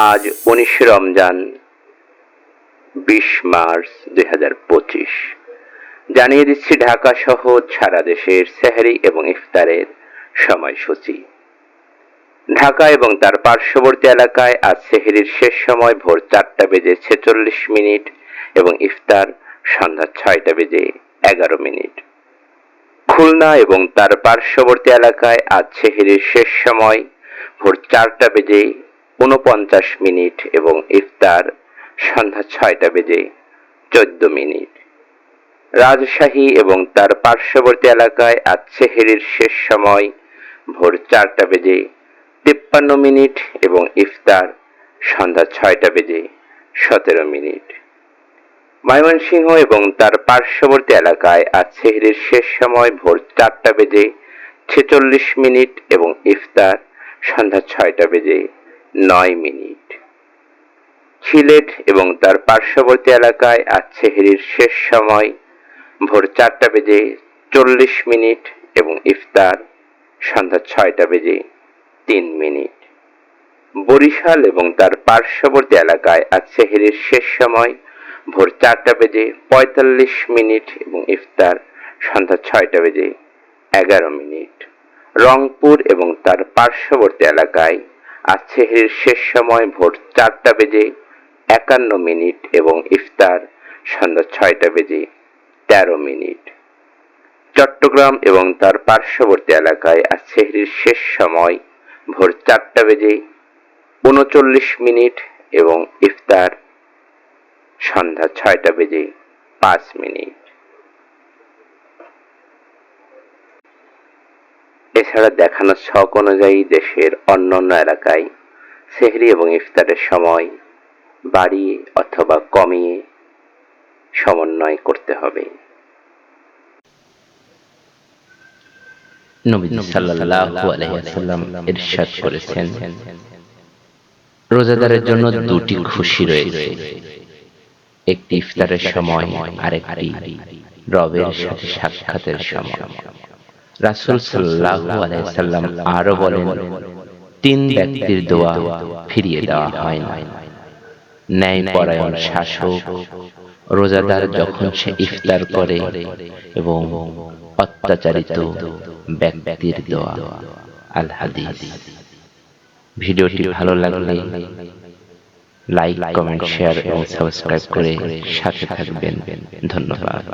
আজ উনিশ রমজান, বিশ মার্চ দুই হাজার পঁচিশ। জানিয়ে দিচ্ছি, ঢাকা সহ সারা দেশের সেহারি এবং ইফতারের সময়সূচি। ঢাকা এবং তার পার্শ্ববর্তী এলাকায় আজ সেহেরির শেষ সময় ভোর চারটা বেজে ছেচল্লিশ মিনিট এবং ইফতার সন্ধ্যা ছয়টা বেজে এগারো মিনিট। খুলনা এবং তার পার্শ্ববর্তী এলাকায় আজ সেহেরির শেষ সময় ভোর চারটা বেজে উনপঞ্চাশ মিনিট এবং ইফতার সন্ধ্যা ছয়টা বেজে চোদ্দ মিনিট। রাজশাহী এবং তার পার্শ্ববর্তী এলাকায় আজ সেহেরির শেষ সময় ভোর চারটা বেজে তিপ্পান্ন মিনিট এবং ইফতার সন্ধ্যা ছয়টা বেজে সতেরো মিনিট। ময়মনসিংহ এবং তার পার্শ্ববর্তী এলাকায় আজ সেহেরির শেষ সময় ভোর চারটা বেজে ছেচল্লিশ মিনিট এবং ইফতার সন্ধ্যা ছয়টা বেজে নয় মিনিট। সিলেট এবং তার পার্শ্ববর্তী এলাকায় আজ সেহরির শেষ সময়। ভোর চারটা বেজে চল্লিশ মিনিট এবং ইফতার সন্ধ্যা ছয়টা বেজে তিন মিনিট। বরিশাল এবং তার পার্শ্ববর্তী এলাকায় আজ সেহেরির শেষ সময়। ভোর চারটা বেজে পঁয়তাল্লিশ মিনিট এবং ইফতার সন্ধ্যা ছয়টা বেজে এগারো মিনিট। রংপুর এবং তার পার্শ্ববর্তী এলাকায় আজ সেহেরির শেষ সময় ভোর চারটা বেজে একান্ন মিনিট এবং ইফতার সন্ধ্যা ছয়টা বেজে তেরো মিনিট। চট্টগ্রাম এবং তার পার্শ্ববর্তী এলাকায় আজ সেহরির শেষ সময় ভোর চারটা বেজে উনচল্লিশ মিনিট এবং ইফতার সন্ধ্যা ছয়টা বেজে পাঁচ মিনিট। এছাড়া দেখানো ছক অনুযায়ী দেশের অন্যান্য এলাকায় সেহরি এবং ইফতারের সময় বাড়িয়ে অথবা কমিয়ে সমন্বয় করতে হবে। রোজাদারের জন্য দুটি খুশি রয়েছে। একটি ইফতারের সময়, আরেকটি রবের সাথে সাক্ষাতের সময়। রাসূল সাল্লাল্লাহু আলাইহি সাল্লাম আরও বলেন, তিন ব্যক্তির দোয়া ফিরিয়ে দেওয়া হয় না। ন্যায় পরায়ণ শাসক, রোজাদার যখন সে ইফতার করে এবং অত্যাচারিত ব্যক্তির দোয়া, আল হাদিস। ভিডিওটি ভালো লাগলে লাইক, কমেন্ট, শেয়ার এবং সাবস্ক্রাইব করে সাথে থাকবেন। ধন্যবাদ।